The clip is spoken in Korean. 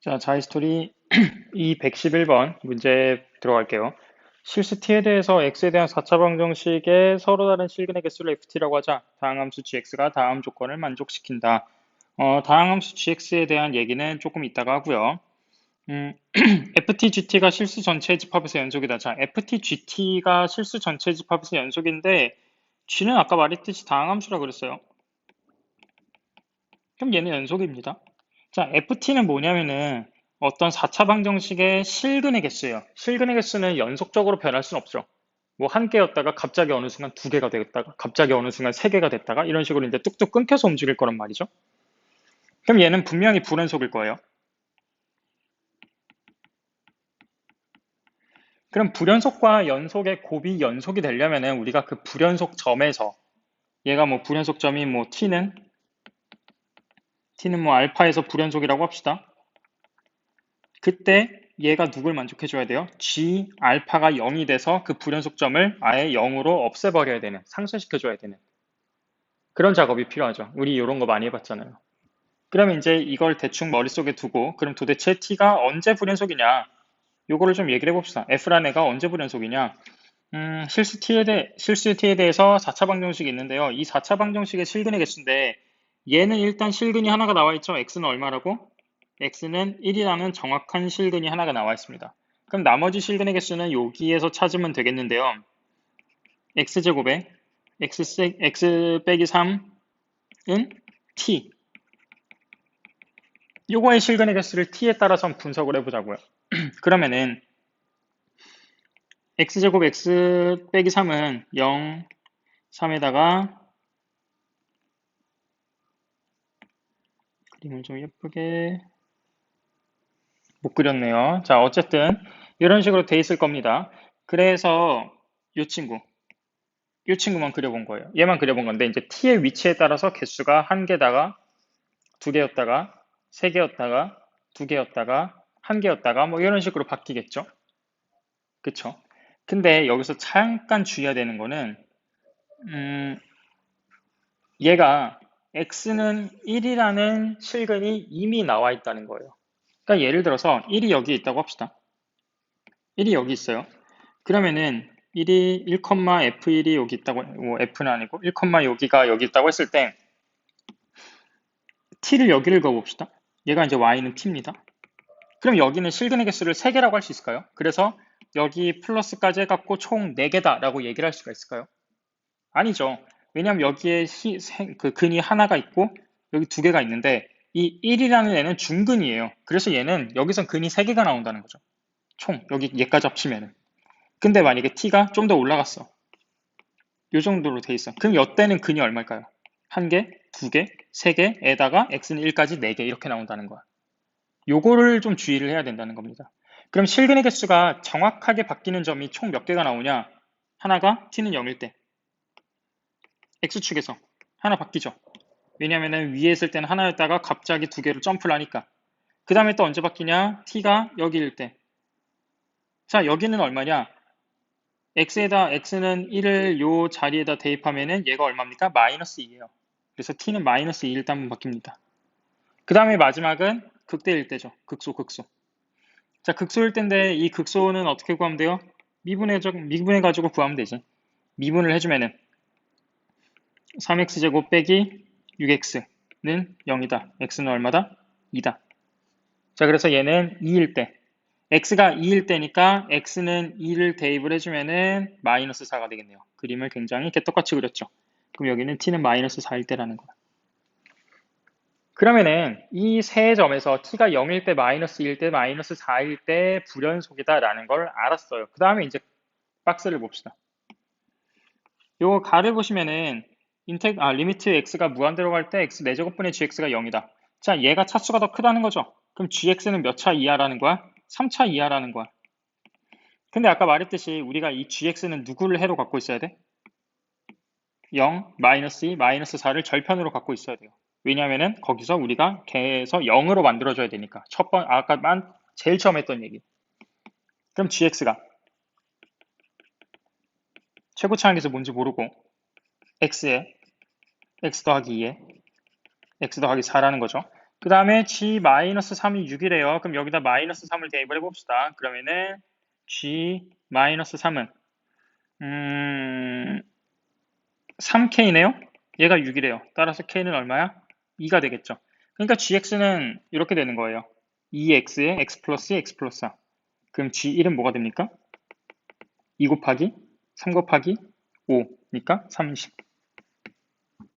자, 자이스토리 이 111번 문제 들어갈게요. 실수 t에 대해서 x에 대한 4차 방정식에 서로 다른 실근의 개수를 ft라고 하자. 다항함수 gx가 다음 조건을 만족시킨다. 어, 다항함수 gx에 대한 얘기는 조금 이따가 하고요. 음, ft gt가 실수 전체 집합에서 연속이다. 자, ft gt가 실수 전체 집합에서 연속인데 g는 아까 말했듯이 다항함수라 그랬어요. 그럼 얘는 연속입니다. 자, ft는 뭐냐면은 어떤 4차 방정식의 실근의 개수예요. 실근의 개수는 연속적으로 변할 수는 없죠. 뭐 한 개였다가 갑자기 어느 순간 두 개가 되었다가 갑자기 어느 순간 세 개가 됐다가 이런 식으로 이제 뚝뚝 끊겨서 움직일 거란 말이죠. 그럼 얘는 분명히 불연속일 거예요. 그럼 불연속과 연속의 곱이 연속이 되려면은 우리가 그 불연속 점에서 얘가 뭐 불연속 점이 뭐 t는 t는 뭐 알파에서 불연속이라고 합시다. 그때 얘가 누굴 만족해줘야 돼요? g 알파가 0이 돼서 그 불연속점을 아예 0으로 없애버려야 되는, 상쇄시켜줘야 되는 그런 작업이 필요하죠. 우리 이런 거 많이 해봤잖아요. 그럼 이제 이걸 대충 머릿속에 두고 그럼 도대체 t가 언제 불연속이냐 요거를 좀 얘기를 해봅시다. f란 애가 언제 불연속이냐 음, 실수 t에, 대, 실수 t에 대해서 4차 방정식이 있는데요. 이 4차 방정식의 실근의 개수인데 얘는 일단 실근이 하나가 나와 있죠. x는 얼마라고? x는 1이라는 정확한 실근이 하나가 나와 있습니다. 그럼 나머지 실근의 개수는 여기에서 찾으면 되겠는데요. x제곱에 x, x 빼기 3은 t 요거의 실근의 개수를 t에 따라서 분석을 해보자고요. 그러면은 x제곱 x 빼기 3은 0, 3에다가 그림을 좀 예쁘게 못 그렸네요. 자, 어쨌든 이런 식으로 돼 있을 겁니다. 그래서 이 친구, 이 친구만 그려본 거예요. 얘만 그려본 건데 이제 t의 위치에 따라서 개수가 한 개다가 두 개였다가 세 개였다가 두 개였다가 한 개였다가 뭐 이런 식으로 바뀌겠죠. 그쵸? 근데 여기서 잠깐 주의해야 되는 거는 음, 얘가 x는 1이라는 실근이 이미 나와 있다는 거예요. 그러니까 예를 들어서 1이 여기 있다고 합시다. 1이 여기 있어요. 그러면은 1이 1,f1이 여기 있다고, 뭐 f는 아니고 1, 여기가 여기 있다고 했을 때 t를 여기를 그어봅시다. 얘가 이제 y는 t입니다. 그럼 여기는 실근의 개수를 3개라고 할 수 있을까요? 그래서 여기 플러스까지 해갖고 총 4개다 라고 얘기를 할 수가 있을까요? 아니죠. 왜냐하면 여기에 시, 그 근이 하나가 있고 여기 두 개가 있는데 이 1이라는 애는 중근이에요. 그래서 얘는 여기서 근이 3개가 나온다는 거죠. 총 여기 얘까지 합치면은. 근데 만약에 t가 좀 더 올라갔어. 이 정도로 돼 있어. 그럼 이때는 근이 얼마일까요? 한 개, 두 개, 세 개에다가 x는 1까지 4개 이렇게 나온다는 거야. 요거를 좀 주의를 해야 된다는 겁니다. 그럼 실근의 개수가 정확하게 바뀌는 점이 총 몇 개가 나오냐? 하나가 t는 0일 때 x축에서 하나 바뀌죠. 왜냐면은 위에 있을 때는 하나였다가 갑자기 두 개로 점프를 하니까. 그 다음에 또 언제 바뀌냐? t가 여기일 때. 자, 여기는 얼마냐? x에다 x는 1을 요 자리에다 대입하면은 얘가 얼마입니까? 마이너스 2예요. 그래서 t는 마이너스 2일 때 한번 바뀝니다. 그 다음에 마지막은 극대일 때죠. 극소, 극소. 자, 극소일 때인데 이 극소는 어떻게 구하면 돼요? 미분해, 미분해가지고 구하면 되지. 미분을 해주면은 3x제곱 빼기 6x는 0이다. x는 얼마다? 2다. 자, 그래서 얘는 2일 때. x가 2일 때니까 x는 2를 대입을 해주면은 마이너스 4가 되겠네요. 그림을 굉장히 개떡같이 그렸죠. 그럼 여기는 t는 마이너스 4일 때라는 거야. 그러면은 이 세 점에서 t가 0일 때, 마이너스 1일 때, 마이너스 4일 때 불연속이다라는 걸 알았어요. 그 다음에 이제 박스를 봅시다. 요 가를 보시면은 인텍, 아, 리미트 x가 무한대로 갈 때 x 4제곱분의 gx가 0이다. 자, 얘가 차수가 더 크다는 거죠. 그럼 gx는 몇 차 이하라는 거야? 3차 이하라는 거야. 근데 아까 말했듯이 우리가 이 gx는 누구를 해로 갖고 있어야 돼? 0, 마이너스 2, 마이너스 4를 절편으로 갖고 있어야 돼요. 왜냐면은 거기서 우리가 개에서 0으로 만들어줘야 되니까. 첫 번, 아까 만 제일 처음 했던 얘기. 그럼 gx가 최고차항에서 뭔지 모르고 x에 x 더하기 2에 x 더하기 4라는 거죠. 그 다음에 g-3이 6이래요. 그럼 여기다 마이너스 3을 대입을 해봅시다. 그러면은 g-3은 음, 3k네요. 얘가 6이래요. 따라서 k는 얼마야? 2가 되겠죠. 그러니까 gx는 이렇게 되는 거예요. 2x에 x 플러스 x 플러스 4. 그럼 g1은 뭐가 됩니까? 2 곱하기 3 곱하기 5니까 30.